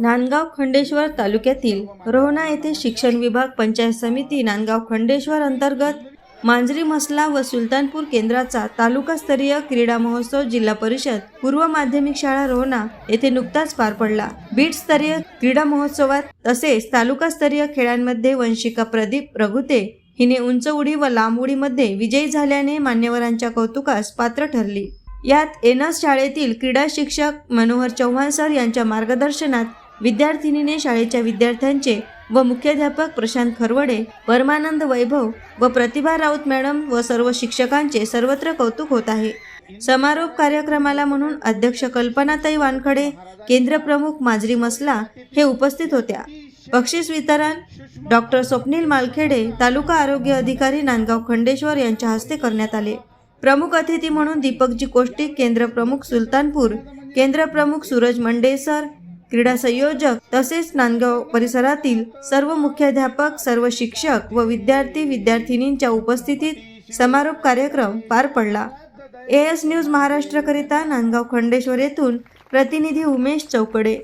नांदगाव खंडेश्वर तालुक्यातील रोहना येथे शिक्षण विभाग पंचायत समिती नांदगाव खंडेश्वर अंतर्गत मांजरी मसला व सुलतानपूर केंद्राचा तालुकास्तरीय क्रीडा महोत्सव जिल्हा परिषद पूर्व माध्यमिक शाळा रोहना येथे नुकताच पार पडला. बीट स्तरीय क्रीडा महोत्सवात तसेच तालुकास्तरीय खेळांमध्ये वंशिका प्रदीप रघुते हिने उंच उडी व लांब उडीमध्ये विजयी झाल्याने मान्यवरांच्या कौतुकास पात्र ठरली. यात एनस शाळेतील क्रीडा शिक्षक मनोहर चव्हाण सर यांच्या मार्गदर्शनात विद्यार्थिनीने शाळेच्या विद्यार्थ्यांचे व मुख्याध्यापक प्रशांत खरवडे परमानंद वैभव व प्रतिभा राऊत मॅडम व सर्व शिक्षकांचे सर्वत्र कौतुक होत आहे. समारोप कार्यक्रमाला म्हणून अध्यक्ष कल्पनाताई वानखडे केंद्रप्रमुख माजरी मसला हे उपस्थित होत्या. बक्षीस वितरण डॉक्टर स्वप्नील मालखेडे तालुका आरोग्य अधिकारी नांदगाव खंडेश्वर यांच्या हस्ते करण्यात आले. प्रमुख अतिथी म्हणून दीपकजी कोष्टिक केंद्रप्रमुख सुलतानपूर केंद्रप्रमुख सूरज मंडेसर क्रीडा संयोजक तसेच नांदगाव परिसरातील सर्व मुख्याध्यापक सर्व शिक्षक व विद्यार्थी विद्यार्थिनींच्या उपस्थितीत समारोप कार्यक्रम पार पडला. ए एस न्यूज महाराष्ट्रकरिता नांदगाव खंडेश्वर येथून प्रतिनिधी उमेश चौकडे